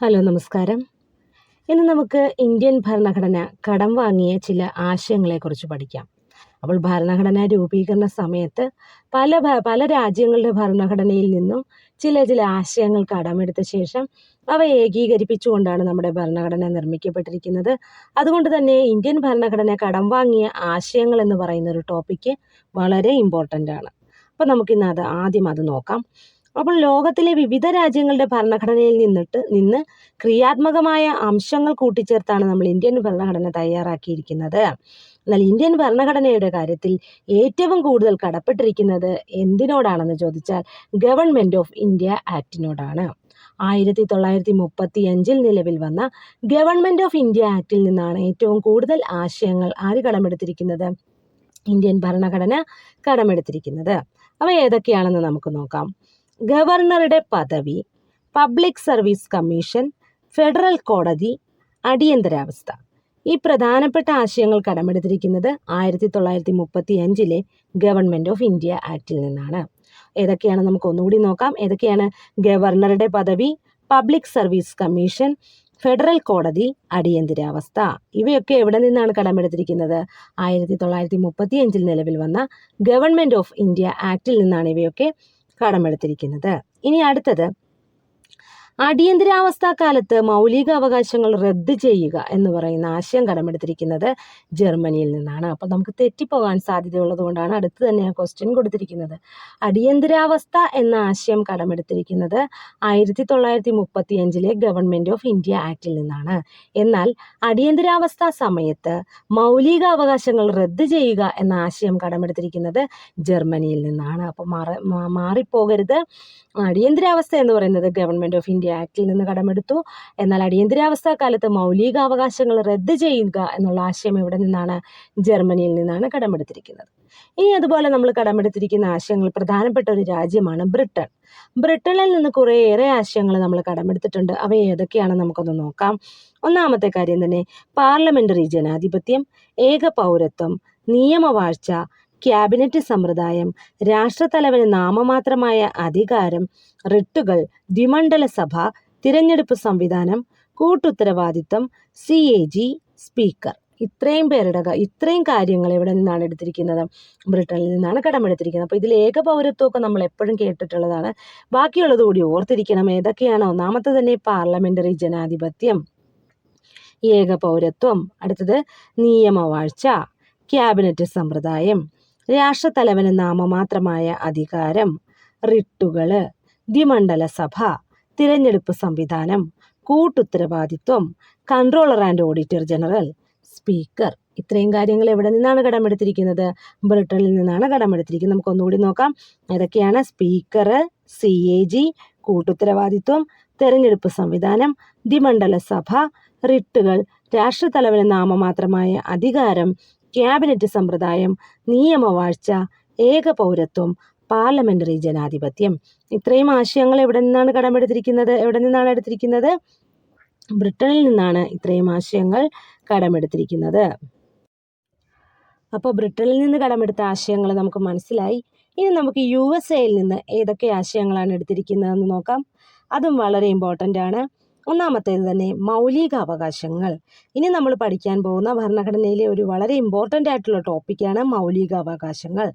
Hello നമസ്കാരം. ഇന്ന് നമുക്ക് ഇന്ത്യൻ ഭരണഘടന കടം വാങ്ങിയ ചില ആശയങ്ങളെക്കുറിച്ച് പഠിക്കാം. അപ്പോൾ ഭരണഘടന രൂപീകരണ സമയത്ത് പല പല രാജ്യങ്ങളുടെ ഭരണഘടനയിൽ നിന്നും ചില ചില ആശയങ്ങൾ കടമെടുത്ത ശേഷം അവ ഏകീകരിപ്പിച്ചുകൊണ്ടാണ് നമ്മുടെ ഭരണഘടന നിർമ്മിക്കപ്പെട്ടിരിക്കുന്നത്. അതുകൊണ്ട് തന്നെ ഇന്ത്യൻ ഭരണഘടന കടം വാങ്ങിയ ആശയങ്ങൾ എന്ന് പറയുന്ന ഒരു ടോപ്പിക്ക് വളരെ ഇമ്പോർട്ടന്റ് ആണ്. അപ്പോൾ നമുക്കിന്ന് അത് ആദ്യം അത് നോക്കാം. അപ്പോൾ ലോകത്തിലെ വിവിധ രാജ്യങ്ങളുടെ ഭരണഘടനയിൽ നിന്നിട്ട് നിന്ന് ക്രിയാത്മകമായ അംശങ്ങൾ കൂട്ടിച്ചേർത്താണ് നമ്മൾ ഇന്ത്യൻ ഭരണഘടന തയ്യാറാക്കിയിരിക്കുന്നത്. എന്നാൽ ഇന്ത്യൻ ഭരണഘടനയുടെ കാര്യത്തിൽ ഏറ്റവും കൂടുതൽ കടപ്പെട്ടിരിക്കുന്നത് എന്തിനോടാണെന്ന് ചോദിച്ചാൽ ഗവൺമെന്റ് ഓഫ് ഇന്ത്യ ആക്ടിനോടാണ് ആയിരത്തി തൊള്ളായിരത്തി മുപ്പത്തി അഞ്ചിൽ നിലവിൽ വന്ന ഗവൺമെന്റ് ഓഫ് ഇന്ത്യ ആക്റ്റിൽ നിന്നാണ് ഏറ്റവും കൂടുതൽ ആശയങ്ങൾ ആര് കടമെടുത്തിരിക്കുന്നത്? ഇന്ത്യൻ ഭരണഘടന കടമെടുത്തിരിക്കുന്നത്. അവ ഏതൊക്കെയാണെന്ന് നമുക്ക് നോക്കാം. ഗവർണറുടെ പദവി പബ്ലിക് സർവീസ് കമ്മീഷൻ ഫെഡറൽ കോടതി അടിയന്തരാവസ്ഥ. ഈ പ്രധാനപ്പെട്ട ആശയങ്ങൾ കടമെടുത്തിരിക്കുന്നത് ആയിരത്തി തൊള്ളായിരത്തി മുപ്പത്തി അഞ്ചിലെ ഗവൺമെന്റ് ഓഫ് ഇന്ത്യ ആക്റ്റിൽ നിന്നാണ്. ഏതൊക്കെയാണ് നമുക്ക് ഒന്നുകൂടി നോക്കാം. ഏതൊക്കെയാണ് ഗവർണറുടെ പദവി പബ്ലിക് സർവീസ് കമ്മീഷൻ ഫെഡറൽ കോടതി അടിയന്തരാവസ്ഥ? ഇവയൊക്കെ എവിടെ നിന്നാണ് കടമെടുത്തിരിക്കുന്നത്? ആയിരത്തി തൊള്ളായിരത്തി മുപ്പത്തി അഞ്ചിൽ നിലവിൽ വന്ന ഗവൺമെന്റ് ഓഫ് ഇന്ത്യ ആക്റ്റിൽ നിന്നാണ് ഇവയൊക്കെ കടമെടുത്തിരിക്കുന്നത്. ഇനി അടുത്തത് അടിയന്തരാവസ്ഥ കാലത്ത് മൗലിക അവകാശങ്ങൾ റദ്ദ് ചെയ്യുക എന്ന് പറയുന്ന ആശയം കടമെടുത്തിരിക്കുന്നത് ജർമ്മനിയിൽ നിന്നാണ്. അപ്പോൾ നമുക്ക് തെറ്റിപ്പോകാൻ സാധ്യതയുള്ളത് കൊണ്ടാണ് അടുത്ത് തന്നെ ആ ക്വസ്റ്റ്യൻ കൊടുത്തിരിക്കുന്നത്. അടിയന്തരാവസ്ഥ എന്ന ആശയം കടമെടുത്തിരിക്കുന്നത് ആയിരത്തി തൊള്ളായിരത്തി മുപ്പത്തി അഞ്ചിലെ ഗവൺമെന്റ് ഓഫ് ഇന്ത്യ ആക്ടിൽ നിന്നാണ്. എന്നാൽ അടിയന്തരാവസ്ഥ സമയത്ത് മൗലിക അവകാശങ്ങൾ റദ്ദ് ചെയ്യുക എന്ന ആശയം കടമെടുത്തിരിക്കുന്നത് ജർമ്മനിയിൽ നിന്നാണ്. അപ്പോൾ മാറി മാറിപ്പോകരുത്. അടിയന്തരാവസ്ഥ എന്ന് പറയുന്നത് ഗവൺമെന്റ് ഓഫ് ഇന്ത്യ ആക്ടിൽ നിന്ന് കടമെടുത്തു. എന്നാൽ അടിയന്തരാവസ്ഥ കാലത്ത് മൗലിക അവകാശങ്ങൾ റദ്ദ് ചെയ്യുക എന്നുള്ള ആശയം ഇവിടെ നിന്നാണ് ജർമ്മനിയിൽ നിന്നാണ് കടമെടുത്തിരിക്കുന്നത്. ഇനി അതുപോലെ നമ്മൾ കടമെടുത്തിരിക്കുന്ന ആശയങ്ങൾ പ്രധാനപ്പെട്ട ഒരു രാജ്യമാണ് ബ്രിട്ടൻ ബ്രിട്ടനിൽ നിന്ന് കുറേയേറെ ആശയങ്ങൾ നമ്മൾ കടമെടുത്തിട്ടുണ്ട്. അവ ഏതൊക്കെയാണെന്ന് നമുക്കൊന്ന് നോക്കാം. ഒന്നാമത്തെ കാര്യം തന്നെ പാർലമെന്ററി ജനാധിപത്യം ഏക പൗരത്വം നിയമവാഴ്ച ക്യാബിനറ്റ് സമ്പ്രദായം രാഷ്ട്രത്തലവന് നാമമാത്രമായ അധികാരം റിട്ടുകൾ ദ്വിമണ്ഡല സഭ തിരഞ്ഞെടുപ്പ് സംവിധാനം കൂട്ടുത്തരവാദിത്തം സി എ ജി സ്പീക്കർ. ഇത്രയും പേരുടെ ഇത്രയും കാര്യങ്ങൾ എവിടെ നിന്നാണ് എടുത്തിരിക്കുന്നത്. ബ്രിട്ടനിൽ നിന്നാണ് കടമെടുത്തിരിക്കുന്നത്. അപ്പോൾ ഇതിൽ ഏക പൗരത്വമൊക്കെ നമ്മൾ എപ്പോഴും കേട്ടിട്ടുള്ളതാണ്. ബാക്കിയുള്ളത് കൂടി ഓർത്തിരിക്കണം. ഏതൊക്കെയാണ്? ഒന്നാമത്തെ തന്നെ പാർലമെന്ററി ജനാധിപത്യം ഏക പൗരത്വം. അടുത്തത് നിയമവാഴ്ച ക്യാബിനറ്റ് സമ്പ്രദായം. രാഷ്ട്രത്തലവന് നാമമാത്രമായ അധികാരം റിട്ടുകൾ ദ്വിമണ്ഡല സഭ തിരഞ്ഞെടുപ്പ് സംവിധാനം കൂട്ടുത്തരവാദിത്വം controller and auditor general speaker. ഇത്രയും കാര്യങ്ങൾ എവിടെ നിന്നാണ് കടമെടുത്തിരിക്കുന്നത്? ബ്രിട്ടനിൽ നിന്നാണ് കടമെടുത്തിരിക്കുന്നത്. നമുക്ക് ഒന്നുകൂടി നോക്കാം. ഏതൊക്കെയാണ്? സ്പീക്കർ സി എ ജി കൂട്ടുത്തരവാദിത്വം തെരഞ്ഞെടുപ്പ് സംവിധാനം ദ്വിമണ്ഡല സഭ റിട്ടുകൾ രാഷ്ട്രത്തലവന് നാമമാത്രമായ അധികാരം ക്യാബിനറ്റ് സമ്പ്രദായം നിയമവാഴ്ച ഏക പൗരത്വം പാർലമെന്ററി ജനാധിപത്യം. ഇത്രയും ആശയങ്ങൾ എവിടെ നിന്നാണ് കടമെടുത്തിരിക്കുന്നത്? എവിടെ നിന്നാണ് എടുത്തിരിക്കുന്നത്? ബ്രിട്ടനിൽ നിന്നാണ് ഇത്രയും ആശയങ്ങൾ കടമെടുത്തിരിക്കുന്നത്. അപ്പോൾ ബ്രിട്ടനിൽ നിന്ന് കടമെടുത്ത ആശയങ്ങൾ നമുക്ക് മനസ്സിലായി. ഇനി നമുക്ക് യു എസ് എയിൽ നിന്ന് ഏതൊക്കെ ആശയങ്ങളാണ് എടുത്തിരിക്കുന്നതെന്ന് നോക്കാം. അതും വളരെ ഇമ്പോർട്ടന്റ് ആണ്. ഒന്നാമത്തേത് തന്നെ മൗലിക അവകാശങ്ങൾ ഇനി നമ്മൾ പഠിക്കാൻ പോകുന്ന ഭരണഘടനയിലെ ഒരു വളരെ ഇമ്പോർട്ടന്റ് ആയിട്ടുള്ള ടോപ്പിക്കാണ് മൗലിക അവകാശങ്ങൾ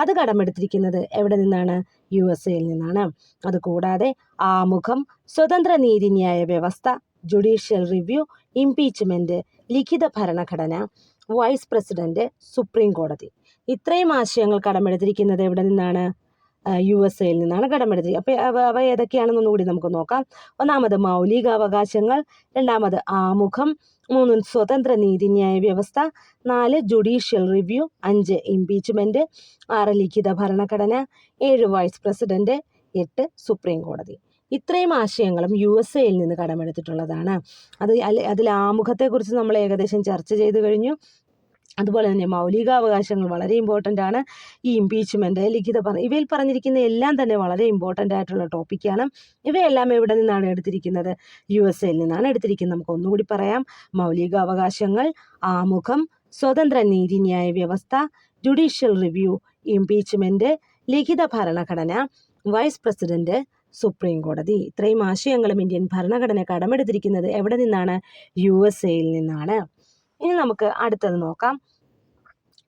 അത് കടമെടുത്തിരിക്കുന്നത് എവിടെ നിന്നാണ്? യു എസ് എയിൽ നിന്നാണ്. അതുകൂടാതെ ആമുഖം സ്വതന്ത്ര നീതിന്യായ വ്യവസ്ഥ ജുഡീഷ്യൽ റിവ്യൂ ഇംപീച്ച്മെന്റ് ലിഖിത ഭരണഘടന വൈസ് പ്രസിഡന്റ് സുപ്രീം കോടതി. ഇത്രയും ആശയങ്ങൾ കടമെടുത്തിരിക്കുന്നത് എവിടെ നിന്നാണ്? യു എസ് എയിൽ നിന്നാണ് കടമെടുത്തത്. അപ്പോൾ അവ അവ ഏതൊക്കെയാണെന്നൊന്നും കൂടി നമുക്ക് നോക്കാം. ഒന്നാമത് മൗലിക അവകാശങ്ങൾ രണ്ടാമത് ആമുഖം മൂന്ന് സ്വതന്ത്ര നീതിന്യായ വ്യവസ്ഥ നാല് ജുഡീഷ്യൽ റിവ്യൂ അഞ്ച് ഇംപീച്ച്മെന്റ് ആറ് ലിഖിത ഭരണഘടന ഏഴ് വൈസ് പ്രസിഡന്റ് എട്ട് സുപ്രീം കോടതി. ഇത്രയും ആശയങ്ങളും യു എസ് എയിൽ നിന്ന് കടമെടുത്തിട്ടുള്ളതാണ്. അത് അതിൽ ആമുഖത്തെക്കുറിച്ച് നമ്മൾ ഏകദേശം ചർച്ച ചെയ്തു കഴിഞ്ഞു. അതുപോലെ തന്നെ മൗലികാവകാശങ്ങൾ വളരെ ഇമ്പോർട്ടന്റ് ആണ്. ഈ ഇംപീച്ച്മെന്റ് ലിഖിത പറ ഇവയിൽ പറഞ്ഞിരിക്കുന്ന എല്ലാം തന്നെ വളരെ ഇമ്പോർട്ടന്റ് ആയിട്ടുള്ള ടോപ്പിക്കാണ് ഇവയെല്ലാം എവിടെ നിന്നാണ് എടുത്തിരിക്കുന്നത്? യു എസ് എയിൽ നിന്നാണ് എടുത്തിരിക്കുന്നത്. നമുക്ക് ഒന്നുകൂടി പറയാം. മൗലികാവകാശങ്ങൾ ആമുഖം സ്വതന്ത്ര നീതിന്യായ വ്യവസ്ഥ ജുഡീഷ്യൽ റിവ്യൂ ഇംപീച്ച്മെന്റ് ലിഖിത ഭരണഘടന വൈസ് പ്രസിഡന്റ് സുപ്രീം കോടതി. ഇത്രയും ആശയങ്ങളും ഇന്ത്യൻ ഭരണഘടന കടമെടുത്തിരിക്കുന്നത് എവിടെ നിന്നാണ്? യു എസ് എയിൽ നിന്നാണ്. ഇനി നമുക്ക് അടുത്തത് നോക്കാം.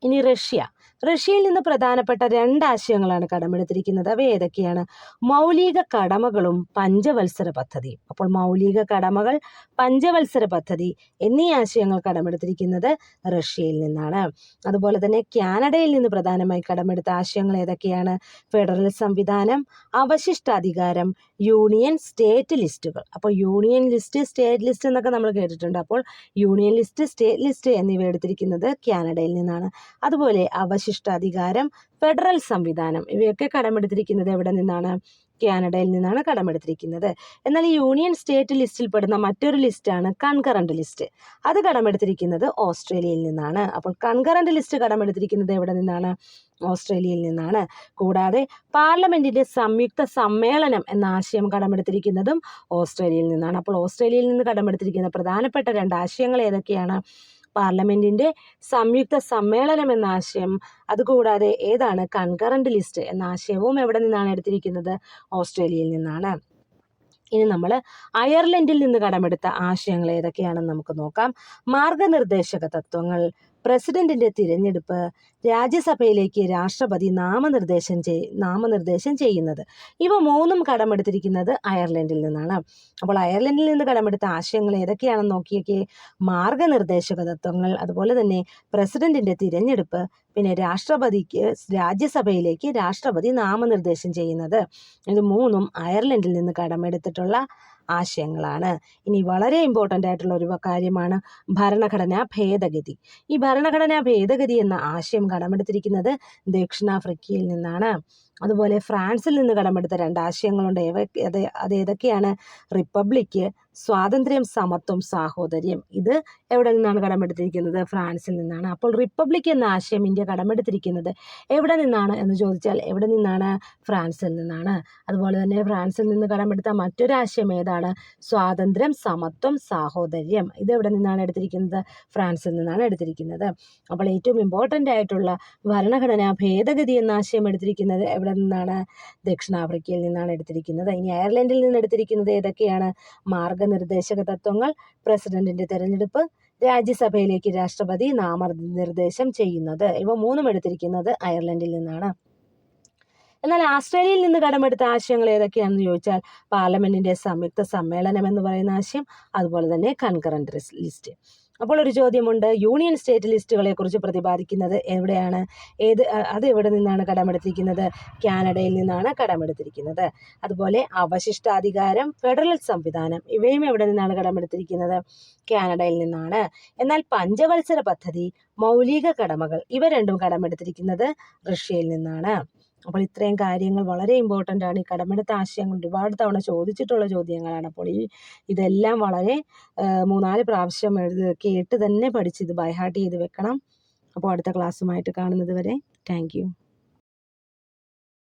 ഇനി റഷ്യ. റഷ്യയിൽ നിന്ന് പ്രധാനപ്പെട്ട രണ്ട് ആശയങ്ങളാണ് കടമെടുത്തിരിക്കുന്നത്. അവ ഏതൊക്കെയാണ്? മൗലിക കടമകളും പഞ്ചവത്സര പദ്ധതിയും. അപ്പോൾ മൗലിക കടമകൾ പഞ്ചവത്സര പദ്ധതി എന്നീ ആശയങ്ങൾ കടമെടുത്തിരിക്കുന്നത് റഷ്യയിൽ നിന്നാണ്. അതുപോലെ തന്നെ കാനഡയിൽ നിന്ന് പ്രധാനമായി കടമെടുത്ത ആശയങ്ങൾ ഏതൊക്കെയാണ്? ഫെഡറൽ സംവിധാനം അവശിഷ്ടാധികാരം യൂണിയൻ സ്റ്റേറ്റ് ലിസ്റ്റുകൾ. അപ്പോൾ യൂണിയൻ ലിസ്റ്റ് സ്റ്റേറ്റ് ലിസ്റ്റ് എന്നൊക്കെ നമ്മൾ കേട്ടിട്ടുണ്ട്. അപ്പോൾ യൂണിയൻ ലിസ്റ്റ് സ്റ്റേറ്റ് ലിസ്റ്റ് എന്നിവ എടുത്തിരിക്കുന്നത് കാനഡയിൽ നിന്നാണ്. അതുപോലെ അവശിഷ്ടാധികാരം ഫെഡറൽ സംവിധാനം ഇവയൊക്കെ കടമെടുത്തിരിക്കുന്നത് എവിടെ നിന്നാണ്? കാനഡയിൽ നിന്നാണ് കടമെടുത്തിരിക്കുന്നത്. എന്നാൽ ഈ യൂണിയൻ സ്റ്റേറ്റ് ലിസ്റ്റിൽ പെടുന്ന മറ്റൊരു ലിസ്റ്റാണ് കൺകറന്റ് ലിസ്റ്റ്. അത് കടമെടുത്തിരിക്കുന്നത് ഓസ്ട്രേലിയയിൽ നിന്നാണ്. അപ്പോൾ കൺകറന്റ് ലിസ്റ്റ് കടമെടുത്തിരിക്കുന്നത് എവിടെ നിന്നാണ്? ഓസ്ട്രേലിയയിൽ നിന്നാണ്. കൂടാതെ പാർലമെന്റിന്റെ സംയുക്ത സമ്മേളനം എന്ന ആശയം കടമെടുത്തിരിക്കുന്നതും ഓസ്ട്രേലിയയിൽ നിന്നാണ്. അപ്പോൾ ഓസ്ട്രേലിയയിൽ നിന്ന് കടമെടുത്തിരിക്കുന്ന പ്രധാനപ്പെട്ട രണ്ട് ആശയങ്ങൾ ഏതൊക്കെയാണ്? പാർലമെന്റിന്റെ സംയുക്ത സമ്മേളനം എന്ന ആശയം. അതുകൂടാതെ ഏതാണ് കൺകറന്റ് ലിസ്റ്റ് എന്ന ആശയവും എവിടെ നിന്നാണ് എടുത്തിരിക്കുന്നത്? ഓസ്ട്രേലിയയിൽ നിന്നാണ്. ഇനി നമ്മൾ അയർലൻഡിൽ നിന്ന് കടമെടുത്ത ആശയങ്ങൾ ഏതൊക്കെയാണെന്ന് നമുക്ക് നോക്കാം. മാർഗനിർദ്ദേശക തത്വങ്ങൾ. പ്രസിഡന്റിന്റെ തിരഞ്ഞെടുപ്പ് രാജ്യസഭയിലേക്ക് രാഷ്ട്രപതി നാമനിർദ്ദേശം ചെയ് നാമനിർദ്ദേശം ചെയ്യുന്നത്. ഇവ മൂന്നും കടമെടുത്തിരിക്കുന്നത് അയർലൻഡിൽ നിന്നാണ്. അപ്പോൾ അയർലൻഡിൽ നിന്ന് കടമെടുത്ത ആശയങ്ങൾ ഏതൊക്കെയാണെന്ന് നോക്കിയൊക്കെ. മാർഗനിർദ്ദേശക തത്വങ്ങൾ അതുപോലെ തന്നെ പ്രസിഡന്റിന്റെ തിരഞ്ഞെടുപ്പ് പിന്നെ രാഷ്ട്രപതിക്ക് രാജ്യസഭയിലേക്ക് രാഷ്ട്രപതി നാമനിർദ്ദേശം ചെയ്യുന്നത്. ഇത് മൂന്നും അയർലൻഡിൽ നിന്ന് കടമെടുത്തിട്ടുള്ള ആശയങ്ങളാണ്. ഇനി വളരെ ഇമ്പോർട്ടന്റ് ആയിട്ടുള്ള ഒരു കാര്യമാണ് ഭരണഘടനാ ഭേദഗതി. ഈ ഭരണഘടനാ ഭേദഗതി എന്ന ആശയം കടമെടുത്തിരിക്കുന്നത് ദക്ഷിണാഫ്രിക്കയിൽ നിന്നാണ്. അതുപോലെ ഫ്രാൻസിൽ നിന്ന് കടമെടുത്ത രണ്ട് ആശയങ്ങളുണ്ട് അത് ഏതൊക്കെയാണ്? റിപ്പബ്ലിക്ക് സ്വാതന്ത്ര്യം സമത്വം സാഹോദര്യം. ഇത് എവിടെ നിന്നാണ് കടമെടുത്തിരിക്കുന്നത്? ഫ്രാൻസിൽ നിന്നാണ്. അപ്പോൾ റിപ്പബ്ലിക് എന്ന ആശയം ഇന്ത്യ കടമെടുത്തിരിക്കുന്നത് എവിടെ നിന്നാണ് എന്ന് ചോദിച്ചാൽ എവിടെ നിന്നാണ്? ഫ്രാൻസിൽ നിന്നാണ്. അതുപോലെ തന്നെ ഫ്രാൻസിൽ നിന്ന് കടമെടുത്ത മറ്റൊരു ആശയം ഏതാണ്? സ്വാതന്ത്ര്യം സമത്വം സാഹോദര്യം. ഇത് എവിടെ നിന്നാണ് എടുത്തിരിക്കുന്നത്? ഫ്രാൻസിൽ നിന്നാണ് എടുത്തിരിക്കുന്നത്. അപ്പോൾ ഏറ്റവും ഇമ്പോർട്ടന്റ് ആയിട്ടുള്ള ഭരണഘടനാ ഭേദഗതി എന്ന ആശയം എടുത്തിരിക്കുന്നത് എവിടെ നിന്നാണ് ദക്ഷിണാഫ്രിക്കയിൽ നിന്നാണ് എടുത്തിരിക്കുന്നത്. ഇനി അയർലൻഡിൽ നിന്ന് എടുത്തിരിക്കുന്നത് ഏതൊക്കെയാണ്? മാർഗനിർദ്ദേശക തത്വങ്ങൾ പ്രസിഡന്റിന്റെ തെരഞ്ഞെടുപ്പ് രാജ്യസഭയിലേക്ക് രാഷ്ട്രപതി നാമനിർദ്ദേശം ചെയ്യുന്നത്. ഇവ മൂന്നും എടുത്തിരിക്കുന്നത് അയർലൻഡിൽ നിന്നാണ്. എന്നാൽ ആസ്ട്രേലിയയിൽ നിന്ന് കടമെടുത്ത ആശയങ്ങൾ ഏതൊക്കെയാണെന്ന് ചോദിച്ചാൽ പാർലമെന്റിന്റെ സംയുക്ത സമ്മേളനം എന്ന് പറയുന്ന ആശയം അതുപോലെ തന്നെ കൺകറന്റ് ലിസ്റ്റ്. അപ്പോൾ ഒരു ചോദ്യമുണ്ട്. യൂണിയൻ സ്റ്റേറ്റ് ലിസ്റ്റുകളെ കുറിച്ച് പ്രതിപാദിക്കുന്നത് എവിടെയാണ്? ഏത് അത് എവിടെ നിന്നാണ് കടമെടുത്തിരിക്കുന്നത്? കാനഡയിൽ നിന്നാണ് കടമെടുത്തിരിക്കുന്നത്. അതുപോലെ അവശിഷ്ടാധികാരം ഫെഡറൽ സംവിധാനം ഇവയും എവിടെ നിന്നാണ് കടമെടുത്തിരിക്കുന്നത്? കാനഡയിൽ നിന്നാണ്. എന്നാൽ പഞ്ചവത്സര പദ്ധതി മൗലിക കടമകൾ ഇവ രണ്ടും കടമെടുത്തിരിക്കുന്നത് റഷ്യയിൽ നിന്നാണ്. അപ്പോൾ ഇത്രയും കാര്യങ്ങൾ വളരെ ഇമ്പോർട്ടന്റ് ആണ്. ഈ കടമെടുത്ത ആശയങ്ങൾ ഒരുപാട് തവണ ചോദിച്ചിട്ടുള്ള ചോദ്യങ്ങളാണ്. അപ്പോൾ ഈ ഇതെല്ലാം വളരെ മൂന്നാൽ പ്രാവശ്യം എഴുതി കേട്ട് തന്നെ പഠിച്ച് ഇത് ബൈഹാർട്ട് ചെയ്ത് വെക്കണം. അപ്പോൾ അടുത്ത ക്ലാസ്സുമായിട്ട് കാണുന്നത് വരെ താങ്ക്